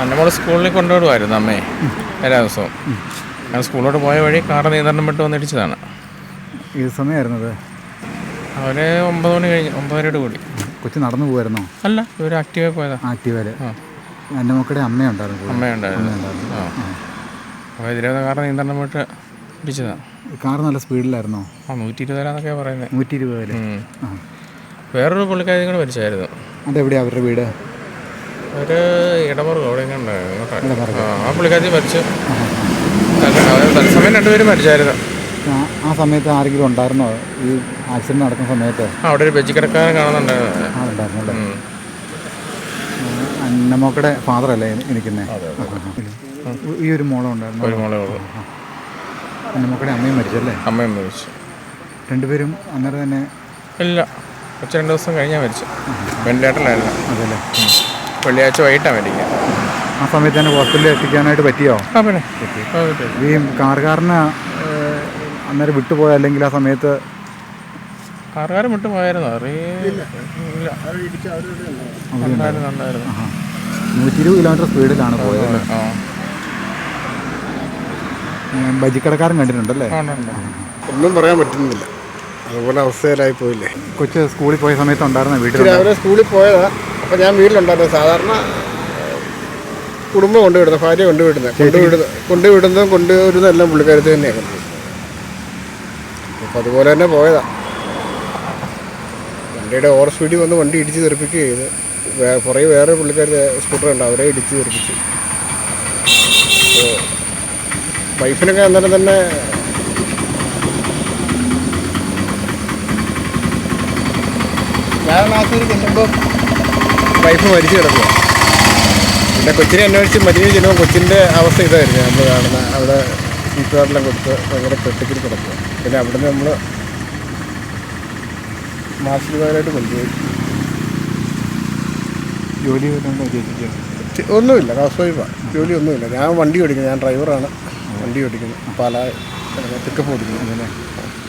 നമ്മൾ സ്കൂളിൽ കൊണ്ടുവിടുമായിരുന്നു അമ്മേ എല്ലാ ദിവസവും. ഞാൻ സ്കൂളിലോട്ട് പോയ വഴി കാർ നിയന്ത്രണം വിട്ട് വന്നിടിച്ചതാണ് ഏത് സമയമായിരുന്നത് അവർ ഒമ്പത് മണി കഴിഞ്ഞു ഒമ്പതരയോട് കൂടി. കൊച്ചു നടന്നു പോകുമായിരുന്നോ അല്ല ഇവർ ആക്റ്റീവായി പോയതാ. ആക്റ്റീവൽ ആ. എന്റെ മക്കളുടെ അമ്മയുണ്ടായിരുന്നു. അമ്മയുണ്ടായിരുന്നു അപ്പോൾ ഇതിലെ കാർ നിയന്ത്രണം വിട്ട് ഇടിച്ചതാണ് കാർ നല്ല സ്പീഡിലായിരുന്നോ? ആ നൂറ്റി ഇരുപതിലാന്നൊക്കെയാണ് പറയുന്നത് നൂറ്റി ഇരുപത് വരെ ആ. വേറൊരു പുള്ളിക്കാരി കൂടെ മരിച്ചായിരുന്നു. അതെവിടെയാ അവരുടെ വീട്? അവർ ഇടമുറുക അവിടെ ആ ആ പുള്ളിക്കാരി മരിച്ചു. തത്സമയം രണ്ടുപേരും മരിച്ചായിരുന്നു. ആ- സമയത്ത് ആരെങ്കിലും ഉണ്ടായിരുന്നോ? ഈ ആക്സിഡന്റ് നടക്കുന്ന സമയത്ത്? അവിടെ ഒരു വെജിക്കടക്കാരൻ കാണുന്നുണ്ടായിരുന്നു. ആ ഉണ്ടായിരുന്നല്ലേ ഉം. അന്നമ്മക്കടെ ഫാദർ അല്ലേ എനിക്കുന്നേ ഈ ഒരു മോളം ഉണ്ടായിരുന്നു ഒരു മോളെ ഉള്ളൂ. അന്നമ്മക്കടെ അമ്മയും മരിച്ചല്ലേ? അമ്മയും മരിച്ചു. രണ്ടുപേരും അന്നേരം തന്നെ ഇല്ല. ഉച്ച രണ്ടു ദിവസം കഴിഞ്ഞാൽ മരിച്ചു വെന്റിലേറ്ററിലായിരുന്നു. അതല്ലേ? വെള്ളിയാഴ്ച വൈകിട്ടാണ് മേടിക്കുക. ആ സമയത്ത് തന്നെ ഹോസ്പിറ്റലിൽ എത്തിക്കാനായിട്ട് പറ്റിയോ? ആ പിന്നെ. ഈ കാർകാരന് അന്നേരം വിട്ടുപോയ അല്ലെങ്കിൽ ആ സമയത്ത് കാറുകാരൻ വിട്ടുപോയായിരുന്നു? അറിയില്ല നൂറ്റി ഇരുപത് കിലോമീറ്റർ സ്പീഡിലാണ് പോയത് ബജിക്കടക്കാരൻ കണ്ടിട്ടുണ്ടല്ലേ. ഒന്നും പറയാൻ പറ്റുന്നില്ല. അതുപോലെ അവസ്ഥയിലായി പോയില്ലേ. കൊച്ചു സ്കൂളിൽ പോയ സമയത്ത് ഉണ്ടായിരുന്ന വീട്ടിൽ രാവിലെ സ്കൂളിൽ പോയതാ. അപ്പം ഞാൻ വീട്ടിലുണ്ടായിരുന്നു സാധാരണ കുടുംബം കൊണ്ടുവിടുന്നത് ഭാര്യ കൊണ്ടുവിടുന്നത് കൊണ്ടുവിടുന്ന കൊണ്ടുവിടുന്നതും കൊണ്ടുവരുന്നതും എല്ലാം പുള്ളിക്കാരത്ത് തന്നെയാണ്. അപ്പോൾ അതുപോലെ തന്നെ പോയതാണ് വണ്ടിയുടെ ഓവർ സ്പീഡിൽ വന്ന് വണ്ടി ഇടിച്ച് തെറിപ്പിക്കുക ചെയ്ത്. വേ- പുറകെ വേറെ പുള്ളിക്കാരുടെ സ്കൂട്ടർ ഉണ്ട് അവരെ ഇടിച്ച് തെറിപ്പിച്ചു. വൈഫിനൊക്കെ അന്നേരം തന്നെ ഞാൻ ചെല്ലുമ്പോൾ വൈഫ് മരിച്ചു കിടക്കുക. പിന്നെ കൊച്ചിനെ അന്വേഷിച്ച് മരിയും ചെല്ലുമ്പോൾ കൊച്ചിന്റെ അവസ്ഥ ഇതായിരുന്നു. നമ്മൾ കാണുന്ന അവിടെ സീറ്റുകാരെല്ലാം കൊടുത്ത് ഭയങ്കര കെട്ടിക്കൽ കിടക്കുക. പിന്നെ അവിടെ നിന്ന് നമ്മൾ മാസികമായിട്ട് കൊണ്ടുപോയി. ജോലി ഒന്നുമില്ല. ഹൗസ് വൈഫാണ് ജോലി ഒന്നുമില്ല. ഞാൻ വണ്ടി ഓടിക്കുന്നത് ഞാൻ ഡ്രൈവറാണ്. വണ്ടി ഓടിക്കുന്നത് പാല പിക്കപ്പ് ഓടിക്കുന്നത്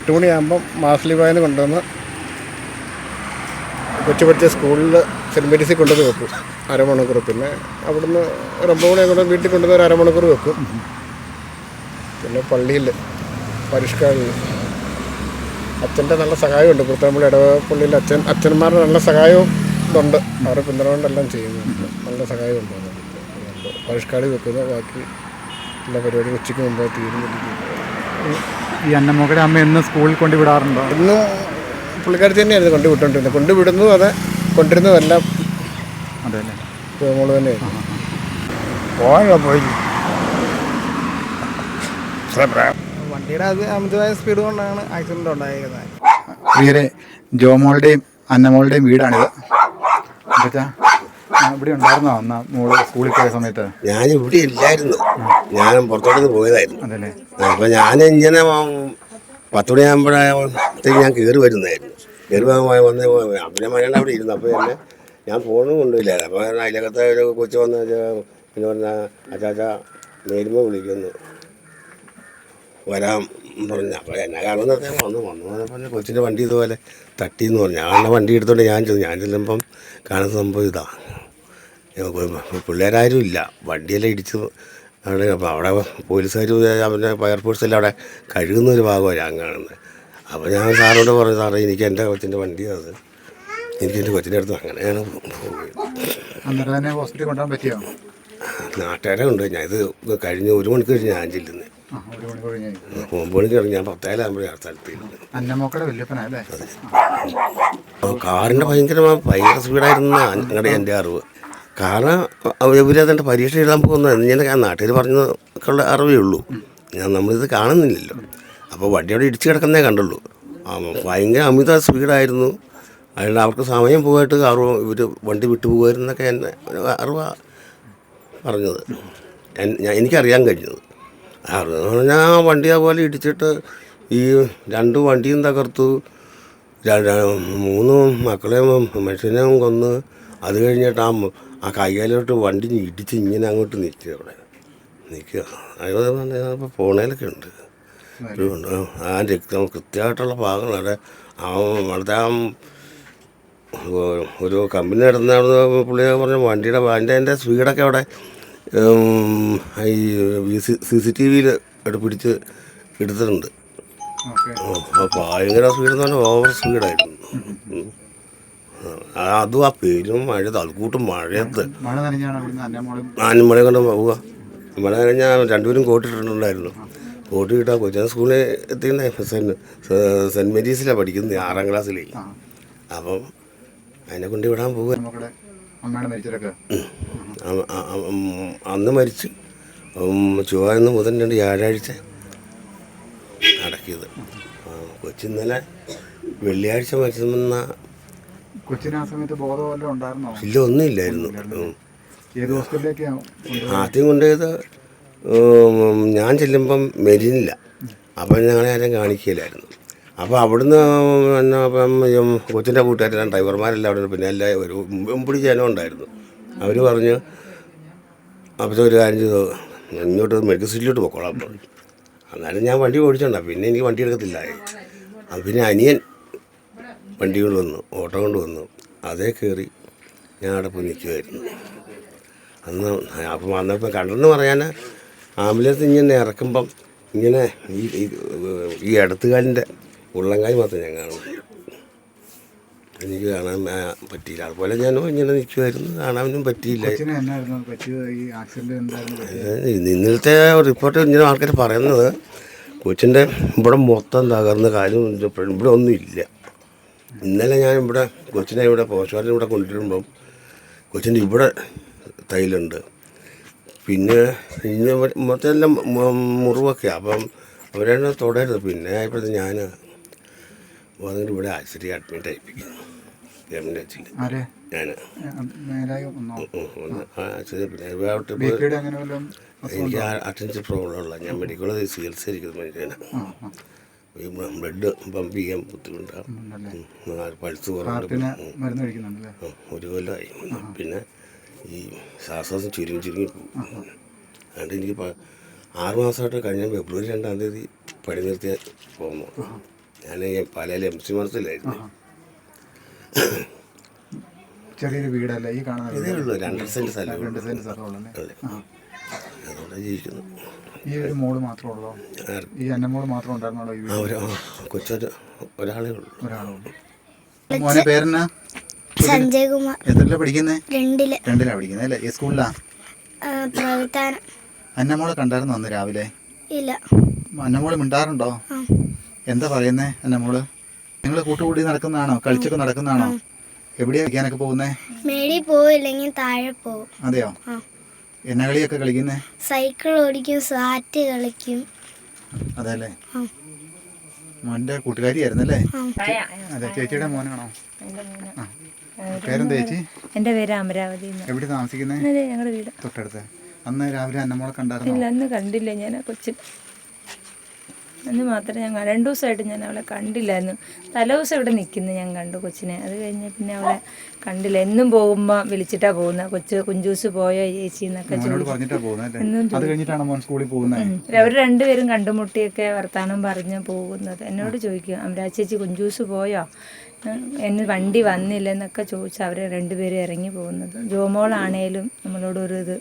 എട്ട് മണിയാകുമ്പം മാസ്ലിബായിന്ന് കൊണ്ടുവന്ന് കൊച്ചു പഠിച്ച സ്കൂളിൽ സെന്റ് മേരീസിൽ കൊണ്ടുവന്ന് വെക്കും. അരമണിക്കൂർ. പിന്നെ അവിടുന്ന് ഒരു ഒമ്പത് മണിയാകുമ്പോൾ കൊണ്ട് വീട്ടിൽ കൊണ്ടുവന്ന് ഒരു അരമണിക്കൂർ വെക്കും. പിന്നെ പള്ളിയിൽ പരിഷ്കാരിൽ അച്ഛന്റെ നല്ല സഹായമുണ്ട്. ഇടവ ഇടവപ്പള്ളിയിൽ അച്ഛൻ അച്ഛന്മാരുടെ നല്ല സഹായവും ഉണ്ട് അവരെ പിന്തുണ കൊണ്ടെല്ലാം ചെയ്യുന്നുണ്ട്. നല്ല സഹായമുണ്ട് ഉണ്ട് പരിഷ്കാരി വെക്കുന്നു ബാക്കി എല്ലാ പരിപാടി ഉച്ചയ്ക്ക് മുമ്പ് തീരുമാനിക്കുന്നു ഈ അന്നമ്മക്കടെ അമ്മ എന്ന് സ്കൂളിൽ കൊണ്ടുവിടാറുണ്ടോ? ഇന്ന് പുള്ളിക്കാരി തന്നെയായിരുന്നു കൊണ്ടുവിട്ടുകൊണ്ടിരുന്നത് കൊണ്ടുവിടുന്നു അതെ. കൊണ്ടിരുന്നതും എല്ലാം അതെ അല്ലേ നമ്മൾ തന്നെ പോയോ. പോയി വണ്ടിയുടെ അത് അമിതമായ സ്പീഡ് കൊണ്ടാണ് ആക്സിഡന്റ് ഉണ്ടായിരുന്നത് പ്രിയരെ ജോമോളുടെയും അന്നമോളുടെയും വീടാണിത്. എന്താ ഇവിടെ ഉണ്ടായിരുന്നോ? അന്ന് മോൾ സ്കൂളിൽ പോയ സമയത്ത്? ഞാൻ ഇവിടെ ഇല്ലായിരുന്നു. ഞാൻ പുറത്തോട്ട് പോയതായിരുന്നു. അതല്ലേ? അപ്പൊ ഞാൻ ഇങ്ങനെ പത്ത് മണിയാകുമ്പോഴത്തേക്ക് ഞാൻ കയറി വരുന്നതായിരുന്നു. കയറി വന്ന് പിന്നെ മകൻ അവിടെ ഇരുന്നു അപ്പോൾ എന്നെ ഞാൻ ഫോണും കൊണ്ടുപോയില്ലായിരുന്നു അപ്പോൾ അതിലകത്തെ ഒരു കൊച്ചു വന്ന് പിന്നെ പറഞ്ഞ അച്ചാച്ച നേരുമ്പോൾ വിളിക്കുന്നു. വരാം പറഞ്ഞു. അപ്പോൾ എന്നെ കാണുന്നതേ വന്നു. വന്നു പറഞ്ഞപ്പോൾ കൊച്ചിന്റെ വണ്ടി ഇതുപോലെ തട്ടി എന്ന് പറഞ്ഞു. ഞാൻ വണ്ടി എടുത്തോണ്ട് ഞാൻ ചെന്നു. ഞാൻ ചെല്ലുമ്പം കാണുന്ന സംഭവം ഇതാ. പിള്ളേരാരും ഇല്ല. വണ്ടിയെല്ലാം ഇടിച്ച് അവിടെ അപ്പോൾ അവിടെ പോലീസുകാർ അവന്റെ ഫയർഫോഴ്സ് എല്ലാം അവിടെ കഴുകുന്ന ഒരു ഭാഗമാണ് ഞാൻ കാണുന്നത്. അപ്പോൾ ഞാൻ സാറോട് പറഞ്ഞു സാറേ എനിക്ക് എന്റെ കൊച്ചിന്റെ വണ്ടി അത് എനിക്ക് എന്റെ കൊച്ചിന്റെ അടുത്ത് അങ്ങനെയാണ് അന്നേരം തന്നെ ഹോസ്പിറ്റലിൽ കൊണ്ടുപോകാൻ പറ്റിയോ? നാട്ടുകാരെ ഉണ്ട്. ഞാൻ ഇത് കഴിഞ്ഞ ഒരു മണിക്കൂർ കഴിഞ്ഞ് ഞാൻ ചെല്ലുന്നത് ഒമ്പത് മണിക്ക് ഞാൻ പത്തേലാകുമ്പോഴേ ആ സ്ഥലത്ത് കാറിന്റെ ഭയങ്കര ഭയങ്കര സ്പീഡായിരുന്നു ഞങ്ങളുടെ എന്റെ അറിവ്. കാരണം ഇവരതിന്റെ പരീക്ഷ എഴുതാൻ പോകുന്നത്. ഞാൻ നാട്ടിൽ പറഞ്ഞ അറിവേ ഉള്ളൂ. ഞാൻ നമ്മളിത് കാണുന്നില്ലല്ലോ. അപ്പോൾ വണ്ടി അവിടെ ഇടിച്ച് കിടക്കുന്നേ കണ്ടുള്ളൂ. ഭയങ്കര അമിത സ്പീഡായിരുന്നു. അതുകൊണ്ട് അവർക്ക് സമയം പോയിട്ട് അറിവ് ഇവർ വണ്ടി വിട്ടു പോകുമായിരുന്നൊക്കെ എന്നെ അറിവ പറഞ്ഞത്. എനിക്കറിയാൻ കഴിഞ്ഞത്. അറിവെന്ന് പറഞ്ഞാൽ ആ വണ്ടി അതുപോലെ ഇടിച്ചിട്ട് ഈ രണ്ട് വണ്ടിയും തകർത്തു. മൂന്ന് മക്കളെ മനുഷ്യനെയും കൊന്ന് അത് കഴിഞ്ഞിട്ട് ആ ആ കൈകാലോട്ട് വണ്ടി ഇടിച്ച് ഇങ്ങനെ അങ്ങോട്ട് നിൽക്കുക അവിടെ. നിൽക്കുക. അതിപ്പോൾ പോണേലൊക്കെ ഉണ്ട്. ഉണ്ട്. ആ രക്തം കൃത്യമായിട്ടുള്ള ഭാഗങ്ങൾ അവിടെ ആ അവിടുത്തെ ആ ഒരു കമ്പനി നടന്നാണെന്ന് അവിടെ പുള്ളിയെ പറഞ്ഞ വണ്ടിയുടെ അതിന്റെ അതിന്റെ സ്പീഡൊക്കെ അവിടെ ഈ സി സി ടി വിയിൽ പിടിച്ച് എടുത്തിട്ടുണ്ട്. അപ്പോൾ ഭയങ്കര സ്പീഡ് എന്ന് പറഞ്ഞാൽ ഓവർ സ്പീഡായിരുന്നു. അതും ആ പേരും മഴ തൽക്കൂട്ടും മഴയത്ത്. ആനമഴ കൊണ്ട് പോവുക. മഴ കഴിഞ്ഞാൽ രണ്ടുപേരും കോട്ടിട്ടുണ്ടായിരുന്നു കോട്ട് കിട്ടാ കൊച്ചാൻ സ്കൂളിൽ എത്തിക്കുന്ന സെന്റ് സെന്റ് മേരീസിലാണ് പഠിക്കുന്നത് ആറാം ക്ലാസ്സിലേ. അപ്പം അതിനെ കൊണ്ട് വിടാൻ പോകുക അന്ന് മരിച്ച് ഉം, ചൊവ്വാഴ്ച മുതൽ രണ്ട് വ്യാഴാഴ്ച അടക്കിയത് കൊച്ചിന്നലെ വെള്ളിയാഴ്ച മരിച്ചെന്ന കൊച്ചിന് ആ സമയത്ത് ബോധം ഉണ്ടായിരുന്നോ? ഇല്ല ഒന്നും ഇല്ലായിരുന്നു. ആദ്യം കൊണ്ടുപോയത് ഞാൻ ചെല്ലുമ്പം മെരിനില്ല. അപ്പം ഞങ്ങളെ ആരും കാണിക്കില്ലായിരുന്നു അപ്പോൾ അവിടുന്ന് എന്നാ അപ്പം കൊച്ചിന്റെ കൂട്ടുകാരെല്ലാം ഡ്രൈവർമാരെല്ലാം അവിടെ പിന്നെ എല്ലാ ഒരു മുമ്പിടി ജനം ഉണ്ടായിരുന്നു. അവർ പറഞ്ഞു അപ്പോൾ ഒരു കാര്യം ചെയ്തു? ഇങ്ങോട്ട് മെഡിക്കൽ സീറ്റിലോട്ട് പൊക്കോളാം പറഞ്ഞു. എന്നാലും ഞാൻ വണ്ടി ഓടിച്ചോണ്ട. പിന്നെ എനിക്ക് വണ്ടി എടുക്കത്തില്ലായി അത് പിന്നെ അനിയൻ വണ്ടി കൊണ്ട് വന്നു ഓട്ടോ കൊണ്ട് വന്നു അതേ കയറി ഞാൻ അവിടെ പോയി നിൽക്കുമായിരുന്നു അന്ന് അപ്പം വന്നപ്പോൾ കണ്ടെന്ന് പറയാൻ ആംബുലൻസ് ഇങ്ങനെ ഇറക്കുമ്പം ഇങ്ങനെ ഈ ഈ- ഇടത്തുകാലിന്റെ ഉള്ളങ്കാൽ മാത്രം ഞാൻ കാണും. എനിക്ക് കാണാൻ പറ്റിയില്ല. അതുപോലെ ഞാൻ ഇങ്ങനെ നിൽക്കുമായിരുന്നു കാണാനും പറ്റിയില്ല. ഇന്നലത്തെ റിപ്പോർട്ട് ഇങ്ങനെ ആൾക്കാർ പറയുന്നത് കൊച്ചിന്റെ ഇവിടെ മൊത്തം തകർന്ന കാര്യം ഇവിടെ ഒന്നും ഇല്ല. ഇന്നലെ ഞാൻ ഇവിടെ കൊച്ചിനെ ഇവിടെ പോസ്റ്റ്മോർട്ടം ഇവിടെ കൊണ്ടുവരുമ്പം കൊച്ചിന്റെ ഇവിടെ തൈലുണ്ട്. പിന്നെ ഇന്ന് മൊത്തം എല്ലാം മുറിവൊക്കെയാണ് മുറിവൊക്കെ അപ്പം അവരെന്നെ തുടരുത്. പിന്നെ ആയപ്പോഴത്തെ ഞാൻ വന്നിട്ട് ഇവിടെ ആശുപത്രി അഡ്മിറ്റ് ആയിപ്പിക്കുന്നു ഗവൺമെന്റ് ഞാൻ എനിക്ക് അറ്റൻഷൻ പ്രോബ്ലം ഉള്ള. ഞാൻ മെഡിക്കൽ ചികിത്സയിരിക്കുന്ന മനുഷ്യനാണ് ഈ ബ്ലഡ് പമ്പ് ചെയ്യാൻ ബുദ്ധിമുട്ടാണ്. പൾസ് കുറവുണ്ട്. ഒരു കൊല്ലമായി പിന്നെ ഈ ശ്വാസം ചുരുങ്ങി ചുരുങ്ങി അതുകൊണ്ട് എനിക്ക് ആറുമാസമായിട്ട് ആറ് മാസമായിട്ട് കഴിഞ്ഞ ഫെബ്രുവരി രണ്ടാം തീയതി പണി നിർത്തി പോകുന്നു. ഞാൻ പല പാലയിൽ എം സി മനസ്സിലായിരുന്നു ചെറിയൊരു വീടല്ലേ ഈ കാണുന്നത് ഇതേ ഉള്ളൂ രണ്ടര സെന്റ് സ്ഥലം രണ്ട് സെന്റ് സ്ഥലമുള്ളല്ലേ അല്ലേ? അതുകൊണ്ട് ജീവിക്കുന്നു. ഈ ഒരു മോൾ മാത്രമേ ഉള്ളൂ? ഈ ഈ മോൾ മാത്രം ഉണ്ടായിരുന്നുള്ളൂ ഈ ഒരാളേ ഉള്ളൂ ഒരു കൊച്ചൊരു ഒരാളേ ഉള്ളൂ. മോനെ പേരെന്നാ? സഞ്ജയ് കുമാർ. എത്രല്ല പഠിക്കുന്നേ? രണ്ടിൽ. രണ്ടിലാ പഠിക്കുന്നത് അല്ലേ? ഈ സ്കൂളിലാ? പ്രവിധാനം അന്നമോളെ കണ്ടായിരുന്നു അന്ന് രാവിലെ? ഇല്ല. അന്നമോൾ മിണ്ടാറുണ്ടോ. എന്താ പറയുന്നേ അന്നമോൾ? നിങ്ങൾ കൂട്ടുകൂടി നടക്കുന്നതാണോ? കളിച്ചൊക്കെ നടക്കുന്നതാണോ? എവിടെയാ കളിക്കാനൊക്കെ പോകുന്നേ? മേടി പോയില്ലെങ്കിൽ താഴെ പോകും അതെയോ? ആ. എന്നാ കളിയൊക്കെ കളിക്കുന്നേ? സൈക്കിൾ ഓടിക്കും സാറ്റ് കളിക്കും. അതെല്ലേ? ആ. മോന്റെ കൂട്ടുകാരിയായിരുന്നല്ലേ? ആ. അതെ ചേച്ചിയുടെ മോനാണോ? ആ. പേരെന്താ ചേച്ചി? എന്റെ പേര് അമരാവതി എവിടെ താമസിക്കുന്നേ? അതെ ഞങ്ങളുടെ വീട്. തൊട്ടടുത്ത്. അന്ന് രാവിലെ അന്നമോളെ കണ്ടായിരുന്നു? ഇല്ല അന്ന് കണ്ടില്ല ഞാൻ കൊച്ചിൻ അന്ന് മാത്രമേ ഞാൻ രണ്ടു ദിവസമായിട്ട് ഞാൻ അവളെ കണ്ടില്ലായിരുന്നു. തലേദിവസം ഇവിടെ നിൽക്കുന്നു ഞാൻ കണ്ടു കൊച്ചിനെ. അത് കഴിഞ്ഞ് പിന്നെ അവളെ കണ്ടില്ല. എന്നും പോകുമ്പോൾ വിളിച്ചിട്ടാ പോകുന്നത് കൊച്ച് കുഞ്ചൂസ് പോയോ ചേച്ചി എന്നൊക്കെ എന്നും അവർ രണ്ടുപേരും കണ്ടുമുട്ടിയൊക്കെ വർത്താനം പറഞ്ഞ് പോകുന്നത്. എന്നോട് ചോദിക്കും അമരാ ചേച്ചി കുഞ്ചൂസ് പോയോ? എന്ന് എന്നെ വണ്ടി വന്നില്ല എന്നൊക്കെ ചോദിച്ചു അവർ രണ്ടുപേരും ഇറങ്ങി പോകുന്നത്. ജോമോളാണേലും നമ്മളോടൊരു ഇത്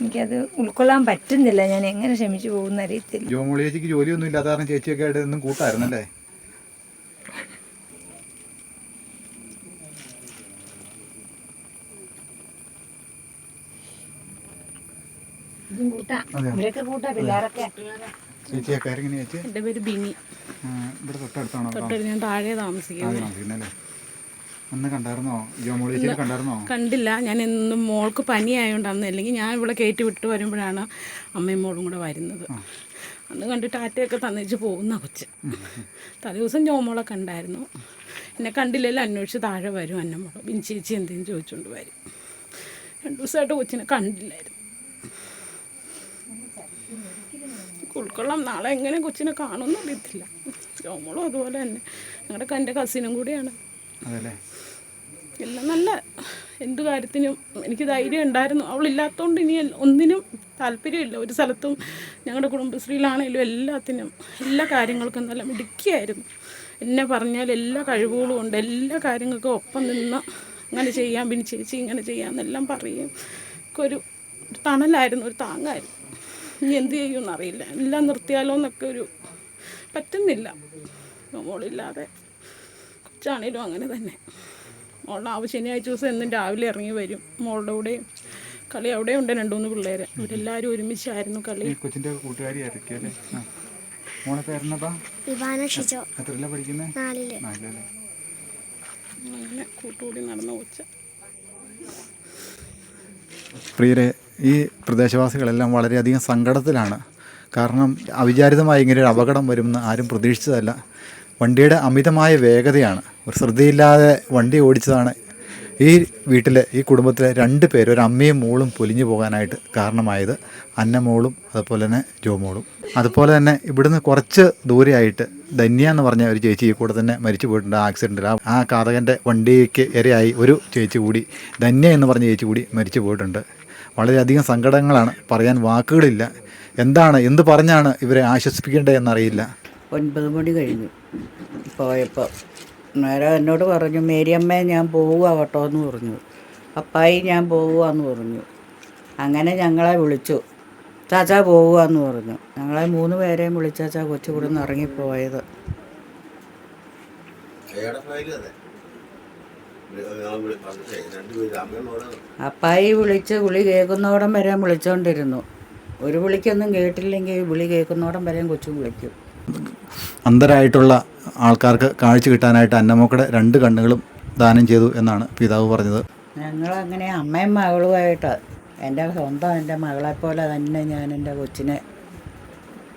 എനിക്കത് ഉൾക്കൊള്ളാൻ പറ്റുന്നില്ല. ഞാൻ എങ്ങനെ ക്ഷമിച്ചു പോകുന്ന അറിയത്തില്ല. ജോമോളി ചേച്ചിക്ക് ജോലിയൊന്നും ഇല്ലാത്ത കാരണം ചേച്ചിയൊക്കെ ആയിട്ട് ഒന്നും കൂട്ടായിരുന്നല്ലേ? ചേച്ചിയൊക്കെ ചേച്ചി? ഇവിടെ തൊട്ടടുത്താണോ ഞാൻ താഴെ താമസിക്കുന്നത് കണ്ടില്ല. ഞാൻ എന്നും മോൾക്ക് പനിയായോണ്ടാന്ന്. അല്ലെങ്കിൽ ഞാൻ ഇവിടെ കയറ്റി വിട്ട് വരുമ്പോഴാണ് അമ്മയും മോളും കൂടെ വരുന്നത്. അന്ന് കണ്ടിട്ട് ആറ്റയൊക്കെ തന്നേച്ച് പോകുന്ന കൊച്ച്. തലേദിവസം ജോമോളെ കണ്ടായിരുന്നു. എന്നെ കണ്ടില്ലല്ലോ അന്വേഷിച്ച് താഴെ വരും അന്നമോളെ ബിൻ ചേച്ചി എന്തെങ്കിലും ചോദിച്ചുകൊണ്ട് വരും. രണ്ടു ദിവസമായിട്ട് കൊച്ചിനെ കണ്ടില്ലായിരുന്നു. ഉൾക്കൊള്ളാം. നാളെ എങ്ങനെ കൊച്ചിനെ കാണുമെന്ന് അറിയത്തില്ല. ജോമോളും അതുപോലെ തന്നെ. ഞങ്ങളുടെ എന്റെ കസിനും കൂടിയാണ്. എല്ലാം നല്ല എന്ത് കാര്യത്തിനും എനിക്ക് ധൈര്യം ഉണ്ടായിരുന്നു. അവളില്ലാത്തതുകൊണ്ട് ഇനി ഒന്നിനും താല്പര്യമില്ല. ഒരു സ്ഥലത്തും ഞങ്ങളുടെ കുടുംബശ്രീയിലാണെങ്കിലും എല്ലാത്തിനും എല്ലാ കാര്യങ്ങൾക്കും നല്ല മിടുക്കിയായിരുന്നു. എന്നെ പറഞ്ഞാൽ എല്ലാ കഴിവുകളും ഉണ്ട്. എല്ലാ കാര്യങ്ങൾക്കും ഒപ്പം നിന്ന് അങ്ങനെ ചെയ്യാം പിന്നെ ചേച്ചി ഇങ്ങനെ ചെയ്യാമെന്നെല്ലാം പറയും. ഒരു തണലായിരുന്നു ഒരു താങ്ങായിരുന്നു. ഇനി എന്ത് ചെയ്യുമെന്നറിയില്ല. എല്ലാം നിർത്തിയാലോ എന്നൊക്കെ ഒരു പറ്റുന്നില്ല. മോളില്ലാതെ കൊച്ചാണേലും അങ്ങനെ തന്നെ. മോളുടെ ആവശ്യം ശനിയാഴ്ച ദിവസം എന്നും രാവിലെ ഇറങ്ങി വരും. മോളുടെ കൂടെ കളി അവിടെ ഉണ്ട് രണ്ട് മൂന്ന് പിള്ളേർ ഇവരെല്ലാവരും ഒരുമിച്ചായിരുന്നു കളി. ഈ കൊച്ചിന്റെ കൂട്ടുകാരി ആയിരിക്കും അല്ലേ? ആ. മോളെ പേരെന്നപ്പാ വിവാന ഷിജോ. എത്രയില പഠിക്കുന്നത് നാലിൽ. നാലിലല്ലേ? അങ്ങനെ കൂട്ടുകൂടി നടന്ന കൊച്ച. പ്രിയരെ ഈ പ്രദേശവാസികളെല്ലാം വളരെയധികം സങ്കടത്തിലാണ്. കാരണം അവിചാരിതമായി ഇങ്ങനെ ഒരു അപകടം വരുമെന്ന് ആരും പ്രതീക്ഷിച്ചതല്ല. വണ്ടിയുടെ അമിതമായ വേഗതയാണ്. ഒരു ശ്രദ്ധയില്ലാതെ വണ്ടി ഓടിച്ചതാണ് ഈ വീട്ടിലെ ഈ കുടുംബത്തിലെ രണ്ട് പേര് ഒരു അമ്മയും മോളും പൊലിഞ്ഞു പോകാനായിട്ട് കാരണമായത് അന്നമോളും അതുപോലെ തന്നെ ജോമോളും. അതുപോലെ തന്നെ ഇവിടുന്ന് കുറച്ച് ദൂരെയായിട്ട് ധന്യ എന്ന് പറഞ്ഞ ഒരു ചേച്ചി കൂടെ തന്നെ മരിച്ചു പോയിട്ടുണ്ട് ആ ആ കാതകന്റെ വണ്ടിക്ക് ഇരയായി ഒരു ചേച്ചി കൂടി ധന്യ എന്ന് പറഞ്ഞ ചേച്ചി കൂടി മരിച്ചു പോയിട്ടുണ്ട്. വളരെയധികം സങ്കടങ്ങളാണ്. പറയാൻ വാക്കുകളില്ല. എന്താണ് എന്ത് പറഞ്ഞാണ് ഇവരെ ആശ്വസിപ്പിക്കേണ്ടത് എന്നറിയില്ല ഒൻപത് മണി കഴിഞ്ഞു. പോയപ്പോൾ നേരം എന്നോട് പറഞ്ഞു മേരിയമ്മ ഞാൻ പോവുക കേട്ടോ എന്ന് പറഞ്ഞു. അപ്പായി ഞാൻ പോവുകയെന്ന് പറഞ്ഞു. അങ്ങനെ ഞങ്ങളെ വിളിച്ചു. ചാച്ചാ പോവുകയെന്ന് പറഞ്ഞു. ഞങ്ങളെ മൂന്ന് പേരെയും വിളിച്ചാച്ചാ കൊച്ചു കൂടെ നിന്ന് ഇറങ്ങിപ്പോയത്. അപ്പായി വിളിച്ച് വിളി കേൾക്കുന്നോടം വരെ വിളിച്ചോണ്ടിരുന്നു. ഒരു വിളിക്കൊന്നും കേട്ടില്ലെങ്കിൽ വിളി കേൾക്കുന്നോടം വരെയും കൊച്ചും വിളിക്കും. അന്ധരായിട്ടുള്ള ആൾക്കാർക്ക് കാഴ്ച കിട്ടാനായിട്ട് അന്നമ്മക്കടെ രണ്ട് കണ്ണുകളും ദാനം ചെയ്തു എന്നാണ് പിതാവ് പറഞ്ഞത്. ഞങ്ങളങ്ങനെ അമ്മയും മകളുമായിട്ട് എന്റെ സ്വന്തം എന്റെ മകളെപ്പോലെ തന്നെ ഞാൻ എന്റെ കൊച്ചിനെ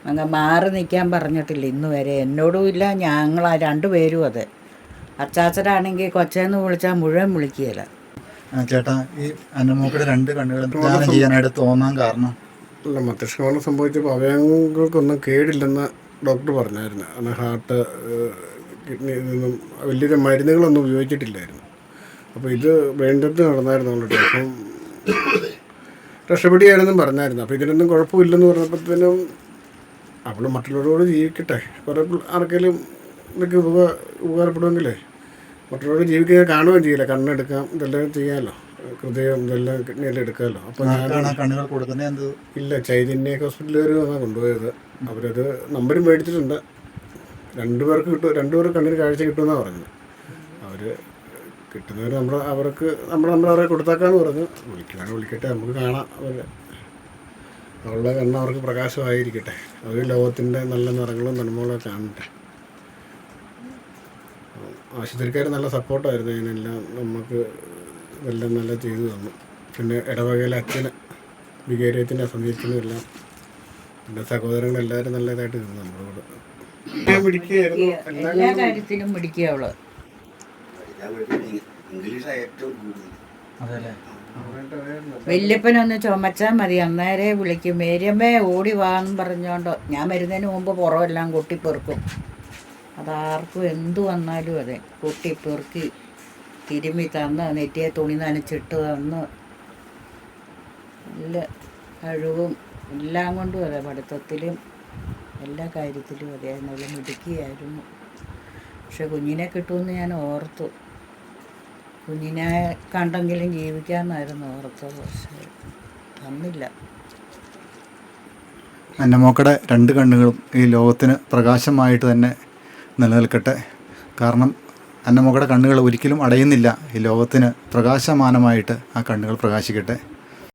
അങ്ങ് മാറി നിൽക്കാൻ പറഞ്ഞിട്ടില്ല ഇന്ന് വരെ. എന്നോടും ഇല്ല ഞങ്ങൾ രണ്ടുപേരും അതെ. അച്ചാച്ചനാണെങ്കിൽ കൊച്ചേന്ന് വിളിച്ചാൽ മുഴുവൻ വിളിക്കുകയില്ല. ആ, ചേട്ടാ ഈ അന്നമോക്കടെ രണ്ട് കണ്ണുകളും ദാനം ചെയ്യാനായിട്ട് തോന്നാൻ കാരണം? അല്ല മസ്തിഷ്കമരണം സംഭവിച്ചപ്പോൾ അവയവങ്ങൾക്കൊന്നും കേടില്ലെന്ന് ഡോക്ടർ പറഞ്ഞായിരുന്നു. കാരണം ഹാർട്ട് കിഡ്നി നിന്നും വലിയ മരുന്നുകളൊന്നും ഉപയോഗിച്ചിട്ടില്ലായിരുന്നു. അപ്പോൾ ഇത് വേണ്ടത് നടന്നായിരുന്നു അങ്ങോട്ട് അപ്പം രക്ഷപ്പെടുകയാണെന്നും പറഞ്ഞായിരുന്നു. അപ്പോൾ ഇതിനൊന്നും കുഴപ്പമില്ലെന്ന് പറഞ്ഞപ്പോഴത്തേനും അവൾ മറ്റുള്ളവരോട് ജീവിക്കട്ടെ. കുറേ ആർക്കെങ്കിലും ഇതൊക്കെ ഉപക ഉപകാരപ്പെടുമെങ്കിലേ മറ്റുള്ളവരോട് ജീവിക്കുക കാണുകയും ചെയ്യില്ല. കണ്ണെടുക്കാം ഇതെല്ലാം ചെയ്യാമല്ലോ ഹൃദയം ഇതെല്ലാം കിഡ്നിയെല്ലാം എടുക്കാമല്ലോ. അപ്പോൾ ഞാൻ കണ്ണുകൾ കൊടുക്കുന്നത് എന്ത്? ഇല്ല ചൈതന്യ ഹോസ്പിറ്റലുകാർ വന്നാൽ കൊണ്ടുപോയത്. അവരത് നമ്പരും മേടിച്ചിട്ടുണ്ട്. രണ്ടുപേർക്ക് കിട്ടും രണ്ടുപേർക്ക് കണ്ണിന് കാഴ്ച കിട്ടുമെന്നാണ് പറഞ്ഞത്. അവർ കിട്ടുന്നവർ നമ്മൾ അവർക്ക് നമ്മൾ നമ്മൾ അവരെ കൊടുത്താക്കാന്ന് പറഞ്ഞു വിളിക്കണേ വിളിക്കട്ടെ നമുക്ക് കാണാം. അവർ അവളുടെ കണ്ണ് അവർക്ക് പ്രകാശമായിരിക്കട്ടെ. അവർ ലോകത്തിന്റെ നല്ല നിറങ്ങളും നന്മകളും കാണട്ടെ. ആശുപത്രിക്കാർ നല്ല സപ്പോർട്ടായിരുന്നു അതിനെല്ലാം നമുക്ക് ഇതെല്ലാം നല്ല ചെയ്തു തന്നു. പിന്നെ ഇടവകയിലെ അച്ഛന് വികാരിയത്തിന്റെ സന്ദീപത്തിനും എല്ലാം എന്റെ സഹോദരങ്ങളെല്ലാവരും നല്ലതായിട്ട് നിന്നു നമ്മളോട്. പിടിക്കുകയായിരുന്നു എല്ലാ കാര്യത്തിലും അവൾ. വല്യപ്പനൊന്ന് ചുമച്ചാൽ മതി. അന്നേരെ വിളിക്കും. മേരിയമ്മേ ഓടി വാന്നും പറഞ്ഞോണ്ട് ഞാൻ വരുന്നതിന് മുമ്പ് പുറമെല്ലാം കൊട്ടിപ്പെറുക്കും. അതാർക്കും എന്തു വന്നാലും അതെ. കൊട്ടിപ്പെറുക്കി. തിരുമ്മി തന്ന് നെറ്റിയെ തുണി നനച്ചിട്ട് തന്ന്. നല്ല കഴിവും എല്ലാം കൊണ്ടും അതെ പഠിത്തത്തിലും എല്ലാ കാര്യത്തിലും അതെ. അവളെ മിടുക്കിയായിരുന്നു. പക്ഷെ കുഞ്ഞിനെ കിട്ടുമെന്ന് ഞാൻ ഓർത്തു. കുഞ്ഞിനെ കണ്ടെങ്കിലും ജീവിക്കാമെന്നായിരുന്നു ഓർത്തത്. പക്ഷേ തന്നില്ല. അന്നമോക്കടെ രണ്ട് കണ്ണുകളും ഈ ലോകത്തിന് പ്രകാശമായിട്ട് തന്നെ നിലനിൽക്കട്ടെ. കാരണം അന്നമോക്കടെ കണ്ണുകൾ ഒരിക്കലും അടയുന്നില്ല. ഈ ലോകത്തിന് പ്രകാശമാനമായിട്ട് ആ കണ്ണുകൾ പ്രകാശിക്കട്ടെ.